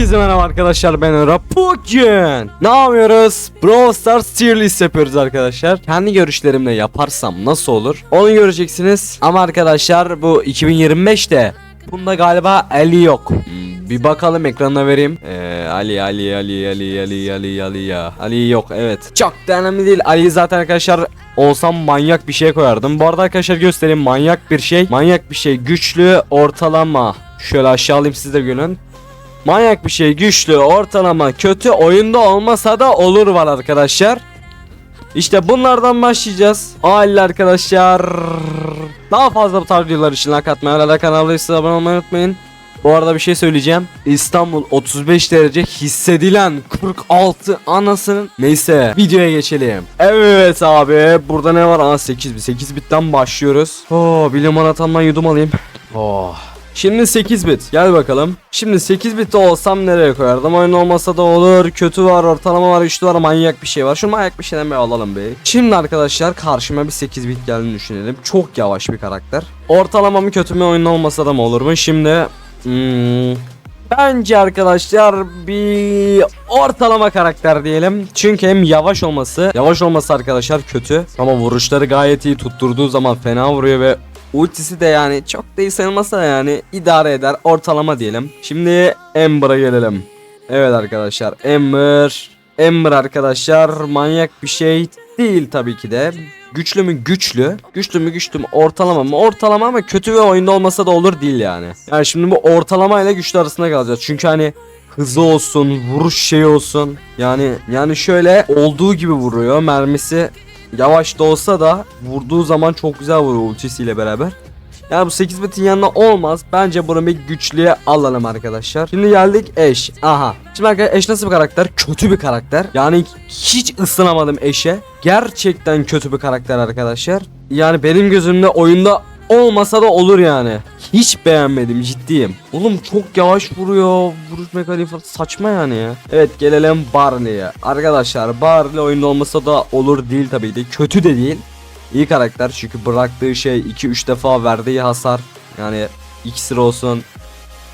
Herkese merhaba arkadaşlar ben Bugün ne yapıyoruz? Brawl Stars tier list yapıyoruz arkadaşlar. Kendi görüşlerimle yaparsam nasıl olur? Onu göreceksiniz. Ama arkadaşlar bu 2025'te Bunda galiba Ali yok. Hmm, Bir bakalım ekranına vereyim. Ee, Ali Ali Ali Ali Ali Ali Ali ya. Ali yok evet. Çok da önemli değil. Ali zaten arkadaşlar Olsam manyak bir şey koyardım. Bu arada arkadaşlar göstereyim. Manyak bir şey. Manyak bir şey. Güçlü ortalama. Şöyle aşağı alayım siz de görün Manyak bir şey güçlü ortalama kötü oyunda olmasa da olur var arkadaşlar İşte bunlardan başlayacağız Aile arkadaşlar Daha fazla bu tarz videolar için like atmayı hala kanala size abone olmayı unutmayın bu arada bir şey söyleyeceğim. İstanbul 35 derece hissedilen 46 anasının. Neyse videoya geçelim. Evet abi burada ne var? Aa 8 bit. 8 bitten başlıyoruz. Oo bir limonatamdan yudum alayım. Oh. Şimdi 8 bit. Gel bakalım. Şimdi 8 bit olsam nereye koyardım? Oyun olmasa da olur. Kötü var, ortalama var, güçlü var, manyak bir şey var. Şu manyak bir şeyden bir alalım be. Şimdi arkadaşlar karşıma bir 8 bit geldiğini düşünelim. Çok yavaş bir karakter. Ortalama mı kötü mü oyun olmasa da mı olur mu? Şimdi Hmm, Bence arkadaşlar bir ortalama karakter diyelim. Çünkü hem yavaş olması, yavaş olması arkadaşlar kötü. Ama vuruşları gayet iyi tutturduğu zaman fena vuruyor ve ultisi de yani çok değil sayılmasa da yani idare eder. Ortalama diyelim. Şimdi Ember'a gelelim. Evet arkadaşlar Ember. Ember arkadaşlar manyak bir şey değil tabii ki de. Güçlü mü güçlü. Güçlü mü güçlü mü ortalama mı ortalama ama kötü ve oyunda olmasa da olur değil yani. Yani şimdi bu ortalama ile güçlü arasında kalacağız. Çünkü hani hızı olsun, vuruş şey olsun. Yani yani şöyle olduğu gibi vuruyor. Mermisi yavaş da olsa da vurduğu zaman çok güzel vuruyor ultisiyle beraber. Yani bu 8 bitin yanına olmaz. Bence bunu bir güçlüye alalım arkadaşlar. Şimdi geldik Eş. Aha. Şimdi arkadaşlar Eş nasıl bir karakter? Kötü bir karakter. Yani hiç ısınamadım Eş'e. Gerçekten kötü bir karakter arkadaşlar. Yani benim gözümde oyunda olmasa da olur yani. Hiç beğenmedim ciddiyim. Oğlum çok yavaş vuruyor. Vuruş mekaniği falan saçma yani ya. Evet gelelim Barley'e. Arkadaşlar Barley oyunda olmasa da olur değil tabii de. Kötü de değil. İyi karakter çünkü bıraktığı şey 2-3 defa verdiği hasar yani iksir olsun.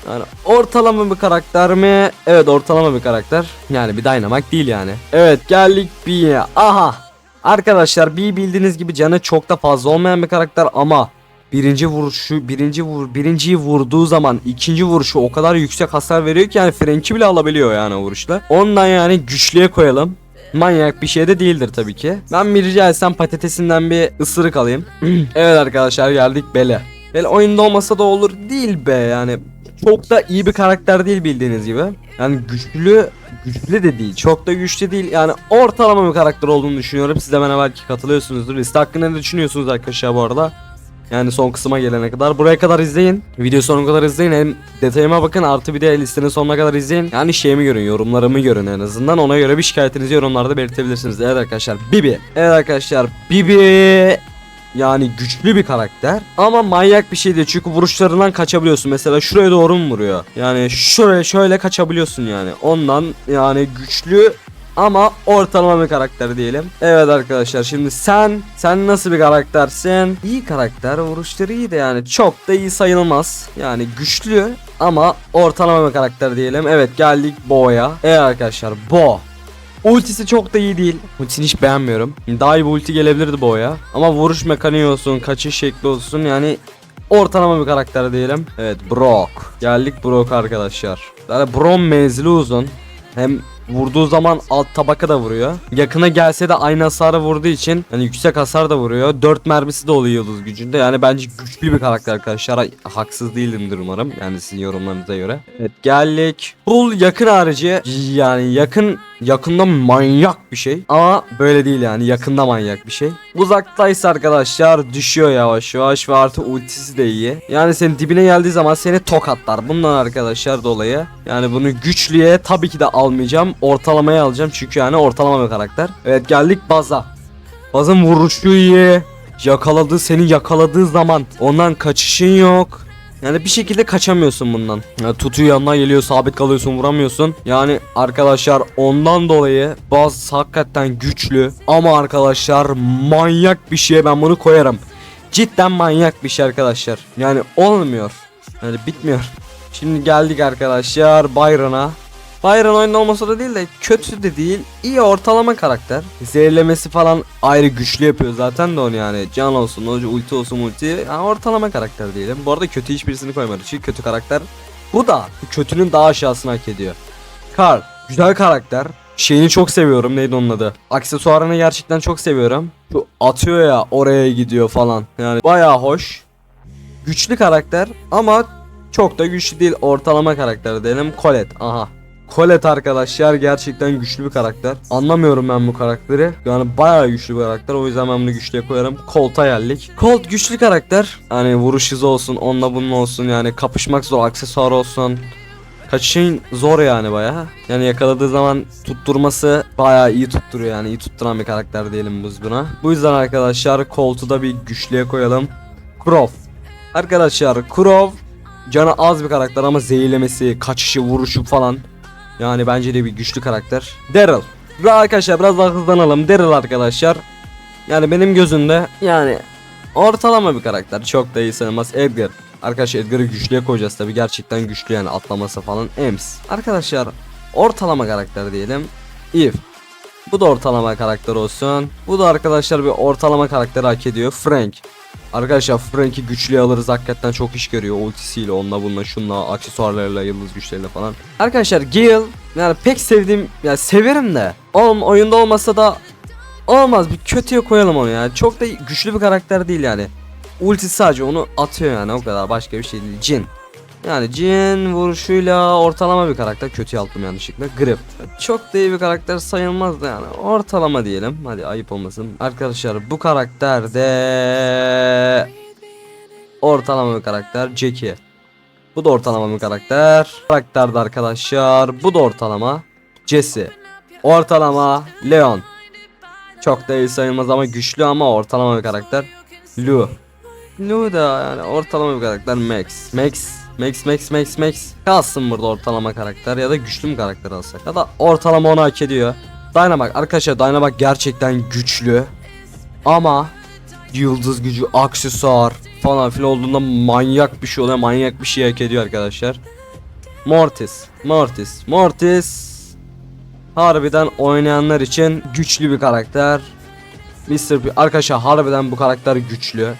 Yani ortalama bir karakter mi? Evet ortalama bir karakter. Yani bir Dynamite değil yani. Evet geldik B'ye. Aha. Arkadaşlar B bildiğiniz gibi canı çok da fazla olmayan bir karakter ama birinci vuruşu birinci vur birinciyi vurduğu zaman ikinci vuruşu o kadar yüksek hasar veriyor ki yani Frank'i bile alabiliyor yani vuruşla. Ondan yani güçlüye koyalım. Manyak bir şey de değildir tabii ki. Ben bir rica etsem patatesinden bir ısırık alayım. evet arkadaşlar geldik Bele. Bele oyunda olmasa da olur değil be yani. Çok da iyi bir karakter değil bildiğiniz gibi. Yani güçlü güçlü de değil. Çok da güçlü değil. Yani ortalama bir karakter olduğunu düşünüyorum. Siz de bana belki katılıyorsunuzdur. Liste hakkında ne düşünüyorsunuz arkadaşlar bu arada? Yani son kısma gelene kadar. Buraya kadar izleyin. Video sonuna kadar izleyin. Hem detayıma bakın artı bir de listenin sonuna kadar izleyin. Yani şeyimi görün, yorumlarımı görün en azından. Ona göre bir şikayetinizi yorumlarda belirtebilirsiniz. Evet arkadaşlar Bibi. Evet arkadaşlar Bibi yani güçlü bir karakter ama manyak bir şey değil çünkü vuruşlarından kaçabiliyorsun. Mesela şuraya doğru mu vuruyor? Yani şuraya şöyle kaçabiliyorsun yani. Ondan yani güçlü ama ortalama bir karakter diyelim. Evet arkadaşlar şimdi sen sen nasıl bir karaktersin? İyi karakter vuruşları iyi de yani çok da iyi sayılmaz. Yani güçlü ama ortalama bir karakter diyelim. Evet geldik Bo'ya. Evet arkadaşlar Bo. Ultisi çok da iyi değil. Ultisini hiç beğenmiyorum. Daha iyi bir ulti gelebilirdi Bo'ya. Ama vuruş mekaniği olsun, kaçış şekli olsun yani ortalama bir karakter diyelim. Evet Brock. Geldik Brock arkadaşlar. Yani Brock menzili uzun. Hem vurduğu zaman alt tabaka da vuruyor. Yakına gelse de aynı hasarı vurduğu için hani yüksek hasar da vuruyor. 4 mermisi de oluyor yıldız gücünde. Yani bence güçlü bir karakter arkadaşlar. Haksız değilimdir umarım. Yani sizin yorumlarınıza göre. Evet geldik. Bull yakın harici yani yakın yakında manyak bir şey. Ama böyle değil yani yakında manyak bir şey. Uzaktaysa arkadaşlar düşüyor yavaş yavaş ve artı ultisi de iyi. Yani senin dibine geldiği zaman seni tokatlar. Bundan arkadaşlar dolayı. Yani bunu güçlüye tabii ki de almayacağım. Ortalamaya alacağım çünkü yani ortalama bir karakter. Evet geldik Baz'a. Baz'ın vuruşu iyi. Yakaladığı seni yakaladığı zaman ondan kaçışın yok. Yani bir şekilde kaçamıyorsun bundan. Yani tutuyor yanına geliyor sabit kalıyorsun vuramıyorsun. Yani arkadaşlar ondan dolayı Baz hakikaten güçlü. Ama arkadaşlar manyak bir şeye ben bunu koyarım. Cidden manyak bir şey arkadaşlar. Yani olmuyor. Yani bitmiyor. Şimdi geldik arkadaşlar Byron'a. Byron oyunda olmasa da değil de kötü de değil. iyi ortalama karakter. Zehirlemesi falan ayrı güçlü yapıyor zaten de onu yani. Can olsun, hoca ulti olsun ulti. Yani ortalama karakter diyelim. Bu arada kötü hiçbirisini koymadı. Çünkü kötü karakter. Bu da kötünün daha aşağısını hak ediyor. Carl. Güzel karakter. Şeyini çok seviyorum. Neydi onun adı? Aksesuarını gerçekten çok seviyorum. Şu atıyor ya oraya gidiyor falan. Yani bayağı hoş. Güçlü karakter ama çok da güçlü değil. Ortalama karakter diyelim. Colette. Aha. Colette arkadaşlar gerçekten güçlü bir karakter. Anlamıyorum ben bu karakteri. Yani bayağı güçlü bir karakter. O yüzden ben bunu güçlüye koyarım. Colt'a geldik. Colt güçlü karakter. Hani vuruş hızı olsun, onunla bunun olsun yani kapışmak zor, aksesuar olsun. Kaçışın zor yani baya. Yani yakaladığı zaman tutturması baya iyi tutturuyor yani iyi tutturan bir karakter diyelim biz buna. Bu yüzden arkadaşlar Colt'u da bir güçlüye koyalım. Kurov. Arkadaşlar Kurov canı az bir karakter ama zehirlemesi, kaçışı, vuruşu falan. Yani bence de bir güçlü karakter. Daryl. Arkadaşlar biraz daha hızlanalım. Daryl arkadaşlar. Yani benim gözümde yani ortalama bir karakter. Çok da iyi sayılmaz. Edgar. Arkadaşlar Edgar'ı güçlüye koyacağız tabi gerçekten güçlü yani atlaması falan Ems Arkadaşlar ortalama karakter diyelim Eve Bu da ortalama karakter olsun Bu da arkadaşlar bir ortalama karakter hak ediyor Frank Arkadaşlar Frank'i güçlüye alırız. Hakikaten çok iş görüyor. Ultisiyle onunla bununla şunla aksesuarlarıyla yıldız güçleriyle falan. Arkadaşlar Gale yani pek sevdiğim yani severim de. Oğlum oyunda olmasa da Olmaz. Bir kötüye koyalım onu yani çok da güçlü bir karakter değil yani. Ulti sadece onu atıyor yani. O kadar başka bir şey değil. Jin. Yani Jin vuruşuyla ortalama bir karakter. Kötü yaptım yanlışlıkla. Grip. Çok da iyi bir karakter sayılmaz da yani. Ortalama diyelim. Hadi ayıp olmasın. Arkadaşlar bu karakter de ortalama bir karakter. Jackie. Bu da ortalama bir karakter. Karakterde arkadaşlar. Bu da ortalama. Jesse. Ortalama. Leon. Çok da iyi sayılmaz ama güçlü ama ortalama bir karakter. Lu. Lu da yani ortalama bir karakter Max. Max. Max Max Max Max. Kalsın burada ortalama karakter ya da güçlü bir karakter alsak. Ya da ortalama onu hak ediyor. Dynamax arkadaşlar Dynamax gerçekten güçlü. Ama yıldız gücü, aksesuar falan filan olduğunda manyak bir şey oluyor. Manyak bir şey hak ediyor arkadaşlar. Mortis. Mortis. Mortis. Harbiden oynayanlar için güçlü bir karakter. Mr. P. Arkadaşlar harbiden bu karakter güçlü.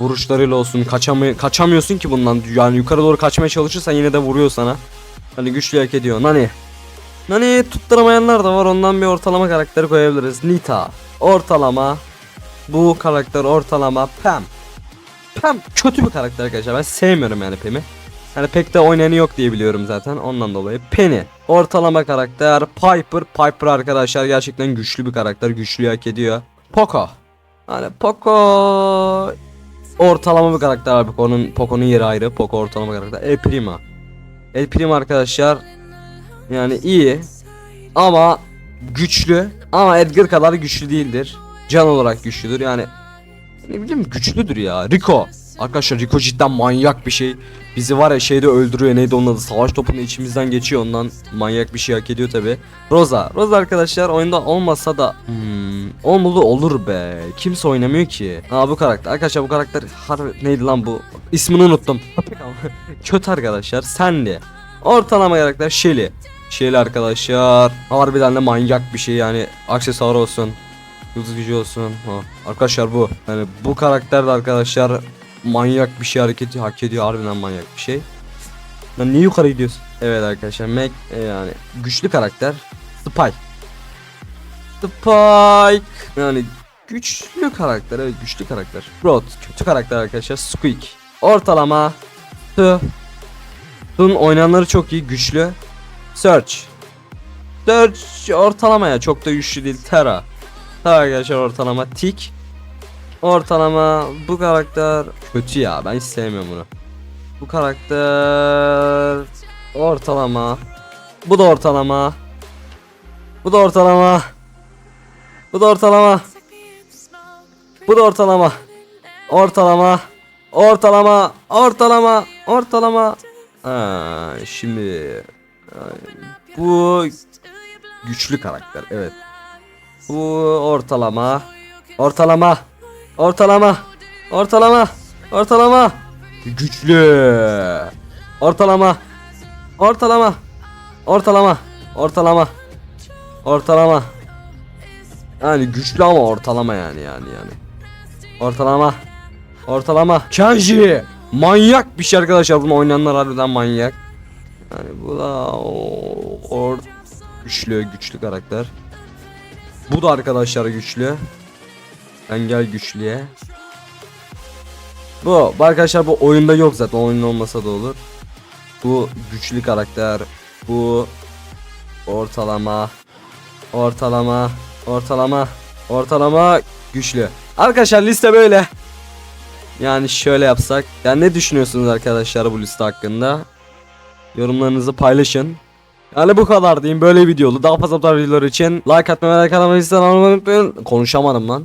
Vuruşlarıyla olsun kaçamay kaçamıyorsun ki bundan. Yani yukarı doğru kaçmaya çalışırsan yine de vuruyor sana. Hani güçlü hak ediyor. Nani. Nani tutturamayanlar da var. Ondan bir ortalama karakteri koyabiliriz. Nita. Ortalama. Bu karakter ortalama. Pam. Pam kötü bir karakter arkadaşlar. Ben sevmiyorum yani Pam'i. Yani pek de oynayanı yok diye biliyorum zaten ondan dolayı. Penny. Ortalama karakter. Piper. Piper arkadaşlar gerçekten güçlü bir karakter. Güçlüyü hak ediyor. Poco. Hani Poco ortalama bir karakter abi. Poco'nun Poco'nun yeri ayrı. Poco ortalama karakter. El Prima. El Prima arkadaşlar yani iyi ama güçlü ama Edgar kadar güçlü değildir. Can olarak güçlüdür. Yani ne bileyim güçlüdür ya. Rico. Arkadaşlar Rico cidden manyak bir şey. Bizi var ya şeyde öldürüyor. Neydi onun adı? Savaş topunu içimizden geçiyor ondan. Manyak bir şey hak ediyor tabi. Rosa. Rosa arkadaşlar oyunda olmasa da hmm, olmalı olur be. Kimse oynamıyor ki. Ha bu karakter. Arkadaşlar bu karakter harbi neydi lan bu? İsmini unuttum. Kötü arkadaşlar. Sandy. Ortalama karakter Shelly. Shelly arkadaşlar. Harbiden de manyak bir şey yani. Aksesuar olsun. Yıldız gücü olsun. Ha. Arkadaşlar bu. Yani bu karakter de arkadaşlar manyak bir şey hareketi hak ediyor. Harbiden manyak bir şey. Lan niye yukarı gidiyorsun? Evet arkadaşlar Mac e, yani güçlü karakter. Spike. Spike. Yani güçlü karakter. Evet güçlü karakter. Rod kötü karakter arkadaşlar. Squeak. Ortalama. Tı. Tun oynayanları çok iyi. Güçlü. Search. Search ortalama ya. Çok da güçlü değil. Terra. Terra arkadaşlar ortalama. Tick. Ortalama bu karakter kötü ya ben hiç sevmiyorum bunu. Bu karakter ortalama. Bu da ortalama. Bu da ortalama. Bu da ortalama. Bu da ortalama. Ortalama. Ortalama. Ortalama. Ortalama. Ha, şimdi bu güçlü karakter evet. Bu ortalama. Ortalama. Ortalama. Ortalama. Ortalama. Güçlü. Ortalama. Ortalama. Ortalama. Ortalama. Ortalama. Yani güçlü ama ortalama yani yani yani. Ortalama. Ortalama. Kenji. Manyak bir şey arkadaşlar. Bunu oynayanlar harbiden manyak. Yani bu da o- or güçlü güçlü karakter. Bu da arkadaşlar güçlü. Engel güçlüye. Bu, arkadaşlar bu oyunda yok zaten. Oyun olmasa da olur. Bu güçlü karakter. Bu ortalama. Ortalama. Ortalama. Ortalama güçlü. Arkadaşlar liste böyle. Yani şöyle yapsak. Yani ne düşünüyorsunuz arkadaşlar bu liste hakkında? Yorumlarınızı paylaşın. Yani bu kadar diyeyim böyle videolu. Daha fazla videolar için like atmayı ve kanalıma izlemeyi unutmayın. Konuşamadım lan.